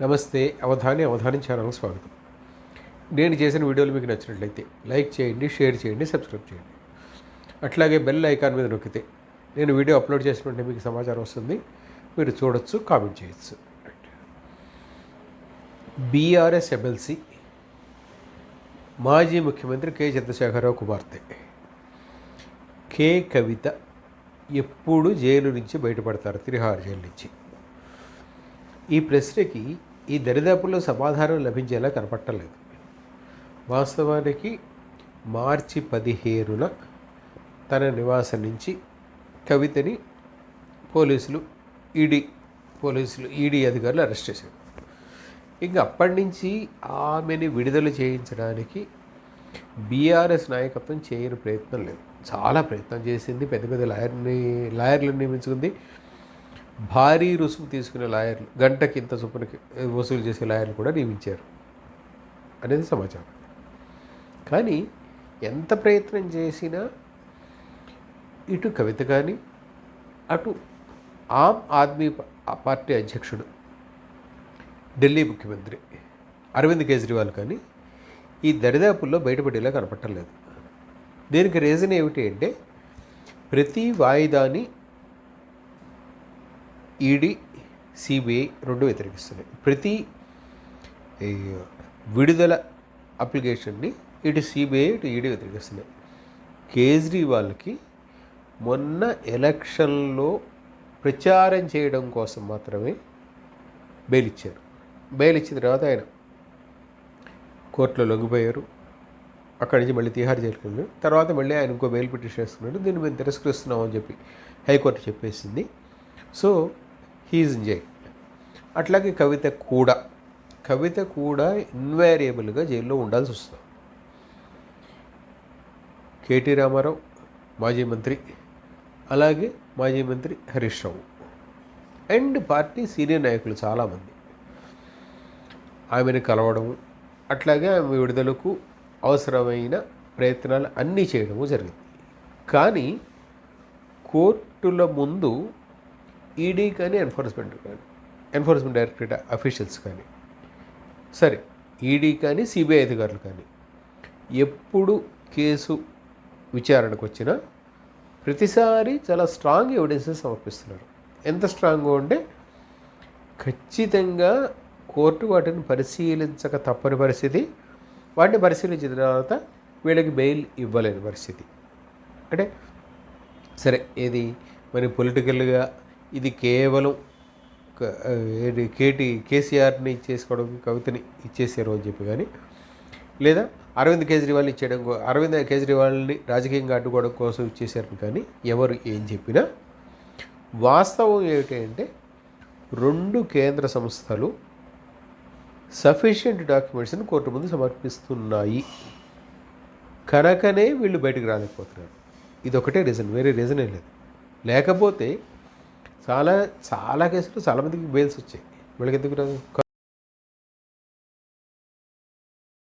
నమస్తే అవధాని అవధాని ఛానల్కి స్వాగతం. నేను చేసిన వీడియోలు మీకు నచ్చినట్లయితే లైక్ చేయండి షేర్ చేయండి సబ్స్క్రైబ్ చేయండి. అట్లాగే బెల్ ఐకాన్ మీద నొక్కితే నేను వీడియో అప్లోడ్ చేసినట్టు మీకు సమాచారం వస్తుంది. మీరు చూడొచ్చు కామెంట్ చేయొచ్చు. బీఆర్ఎస్ ఎమ్మెల్సీ మాజీ ముఖ్యమంత్రి కె. చంద్రశేఖరరావు కుమార్తె. కే. కవిత ఎప్పుడు జైలు నుంచి బయటపడతారు? తిరిహార్ జైలు నుంచి. ఈ ప్రశ్నకి ఈ దరిదాపుల్లో సమాధానం లభించేలా కనపట్టలేదు. వాస్తవానికి మార్చి పదిహేనున తన నివాసం నుంచి కవితని పోలీసులు ఈడీ పోలీసులు ఈడీ అధికారులు అరెస్ట్ చేశారు. ఇంకా అప్పటి నుంచి ఆమెని విడుదల చేయించడానికి బీఆర్ఎస్ నాయకత్వం చేయని ప్రయత్నం లేదు. చాలా ప్రయత్నం చేసింది పెద్ద పెద్ద లాయర్ని లాయర్లను నియమించుకుంది. భారీ రుసుము తీసుకునే లాయర్లు గంటకి ఇంత చొప్పునకి వసూలు చేసే లాయర్లు కూడా నియమించారు. అనేది సమాచారం. కానీ ఎంత ప్రయత్నం చేసినా ఇటు కవిత కానీ అటు ఆమ్ ఆద్మీ ప- పార్టీ అధ్యక్షుడు ఢిల్లీ ముఖ్యమంత్రి అరవింద్ కేజ్రీవాల్ కానీ ఈ దరిదాపుల్లో బయటపడేలా కనపట్టలేదు దీనికి రీజన్ ఏమిటి అంటే ప్రతి వాయిదాని ఈడీ సిబిఐ రెండు వ్యతిరేకిస్తున్నాయి. ప్రతి విడుదల అప్లికేషన్ని ఇటు సిబిఐ ఇటు ఈడీ వ్యతిరేకిస్తున్నాయి. కేజ్రీవాల్కి మొన్న ఎలక్షన్లో ప్రచారం చేయడం కోసం మాత్రమే బెయిల్ ఇచ్చారు. బెయిల్ ఇచ్చిన తర్వాత ఆయన కోర్టులో లొంగిపోయారు. అక్కడి నుంచి మళ్ళీ తిహార్ జైలుకి వెళ్ళారు. తర్వాత మళ్ళీ ఆయన ఇంకో బెయిల్ పిటిషన్ వేసుకున్నాడు. దీన్ని మేము తిరస్కరిస్తున్నామని చెప్పి హైకోర్టు చెప్పేసింది. So he's jail. అట్లాగే కవిత కూడా కవిత కూడా ఇన్వారియబుల్గా జైల్లో ఉండాల్సి వస్తుంది. కేటీ రామారావు మాజీ మంత్రి అలాగే మాజీ మంత్రి Harish Rao. And party senior నాయకులు చాలామంది. ఆమెను కలవడం అట్లాగే ఆమె విడుదలకు అవసరమైన ప్రయత్నాలు అన్నీ చేయడము జరిగింది. కానీ కోర్టుల ముందు ఈడీ కానీ ఎన్ఫోర్స్మెంట్ కానీ ఎన్ఫోర్స్మెంట్ డైరెక్టరేట్ అఫీషియల్స్ కానీ. సరే ఈడీ కానీ సిబిఐ అధికారులు కానీ ఎప్పుడు కేసు విచారణకు వచ్చినా ప్రతిసారి చాలా స్ట్రాంగ్ ఎవిడెన్సెస్ సమర్పిస్తున్నారు. ఎంత స్ట్రాంగ్గా ఉంటే ఖచ్చితంగా కోర్టు వాటిని పరిశీలించక తప్పని పరిస్థితి వాటిని పరిశీలించిన తర్వాత వీళ్ళకి బెయిల్ ఇవ్వలేని పరిస్థితి. అంటే సరే ఏది? మరి పొలిటికల్గా ఇది కేవలం కేటీ కేసీఆర్ని ఇచ్చేసుకోవడం కవితని ఇచ్చేసారు అని చెప్పి కానీ లేదా అరవింద్ కేజ్రీవాల్ ఇచ్చేయడం అరవింద్ కేజ్రీవాల్ని రాజకీయంగా అడ్డుకోవడం కోసం ఇచ్చేసారు కానీ ఎవరు ఏం చెప్పినా వాస్తవం ఏమిటి అంటే రెండు కేంద్ర సంస్థలు సఫిషియంట్ డాక్యుమెంట్స్ని కోర్టు ముందు సమర్పిస్తున్నాయి. కనుకనే వీళ్ళు బయటకు రాలేకపోతున్నారు. ఇదొకటే రీజన్ వేరే రీజనే లేదు. లేకపోతే చాలా చాలా కేసులు చాలామందికి బెయిల్స్ వచ్చాయి. వీళ్ళకి ఎందుకు రాదు?